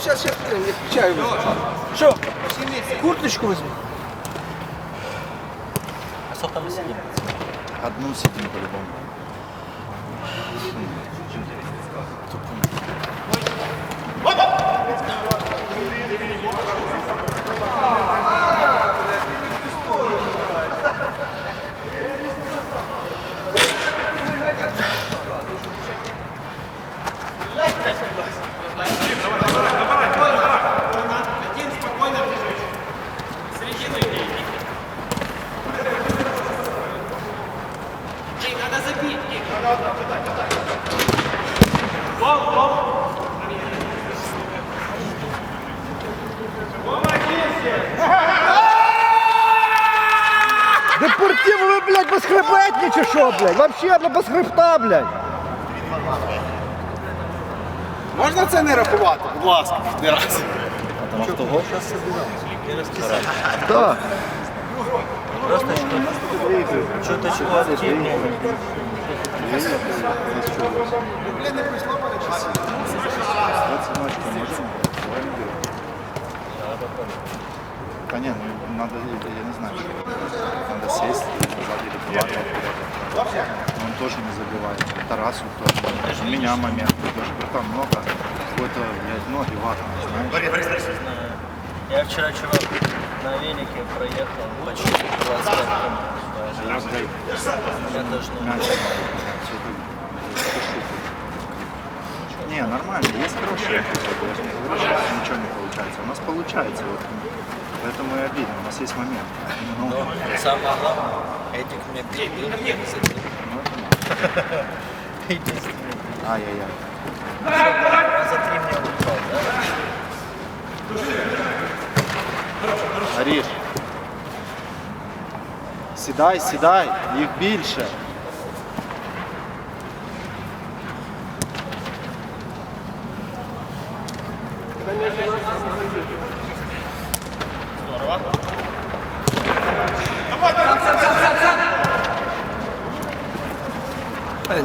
сейчас, сейчас, я е, чаю возьму. Что? Курточку возьми. А сколько там сидим? Одну сидим по-любому. Блядь, безхребетні чи що, блядь? Вообще ну, без хребта, блядь. Можна це не рахувати, будь ласка, не раз. Так. Чуточку активнее. Да не, ну, надо, я не знаю, надо сесть, сзади рекламировать. Но он тоже не забивает. Тарасу тоже. У меня момент. Тоже братан много. Какой-то, блядь, ноги ватные, знаешь. Я вчера, чувак, на велике проехал почти 25 км. Я даже не нормально, есть хорошие эпизоды. Я же не говорю, что ничего не получается. У нас получается. Вот. Поэтому и обидно. У нас есть момент. Ну, Но самое главное, Эдик мне прибил мне за три. ну, это надо. Единственный. Ай-яй-яй. А за три мне упал, да? Аріш. Сідай, сідай, їх більше. Та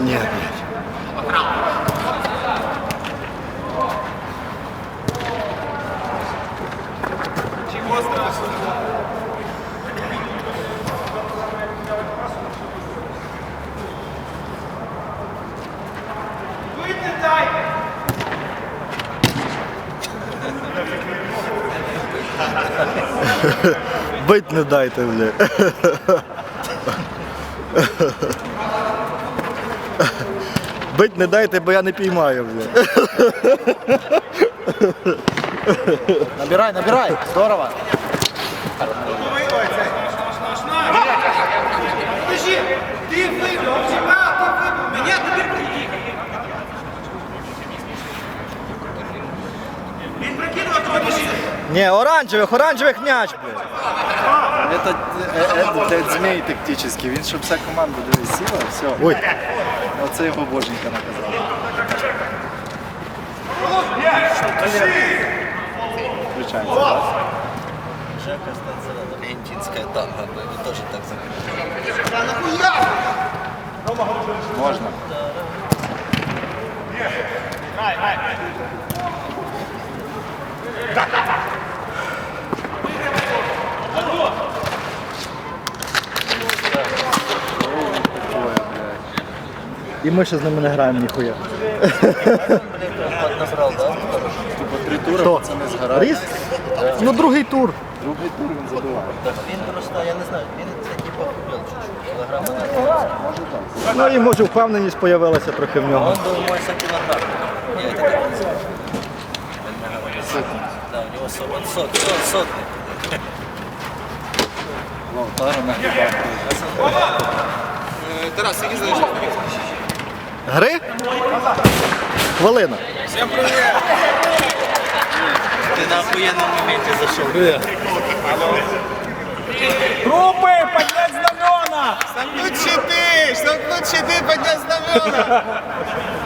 Ні, блядь. Бить не дайте, бля. Бить не дайте, бо я не піймаю, бля. Набирай, набирай. Здорово. машину. Ні, оранжевих, оранжевих м'яч, блядь. Это, это, это змей тактический. Він, щоб вся команда дивись, сіла, все. Ой. Оце його боженька наказала. Включається. да? Жека, кстати, аргентинская танго, мы его тоже так закрыли. І ми ще з ними не граємо ніхуя. Поднабрал, да? Типа три тури, Хто? це не згорає. Ріс? Ну другий тур. Другий тур він забиває. Так він просто, я не знаю, він це типа худел чуть-чуть, килограмма на 15. Ну і може впевненість появилася трохи в А нього. он был мой за килограмм. Я это так называю. Он мне говорит, Да, у него сот, он сот, сот, сотный. Лаутара нагибає. Тарас, які знаєш? Гри? Хвилина. Всім привіт. Ты на охуенном моменте зашел. Групи, поднять знамена! Штовхнуть щити, штовхнуть щити, підняти знамена.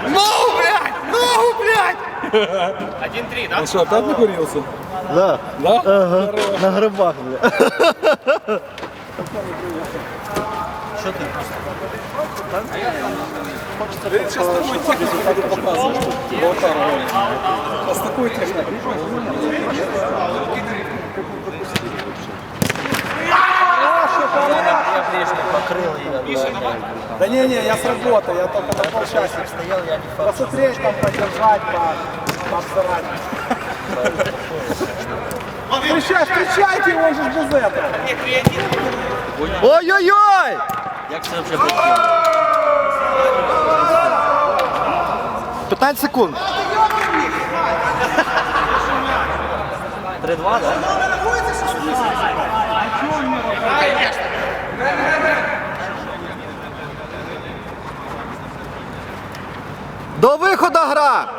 Ногу, блядь, ногу, блядь. Один-три, да? Что, опять накурился? Да. Да? Ага. На грибах, бля. Що ти просто? Хочеться результати показувати. А з такою технікою. Да не, не, я с работы, я только на полчасика стоял, я не Посмотреть, там, поддержать, пообсирать. Встречай, встречайте, он же без этого. Ой-ой-ой! Як це вже прикинув? 15 секунд. 3-2, да? До виходу гра!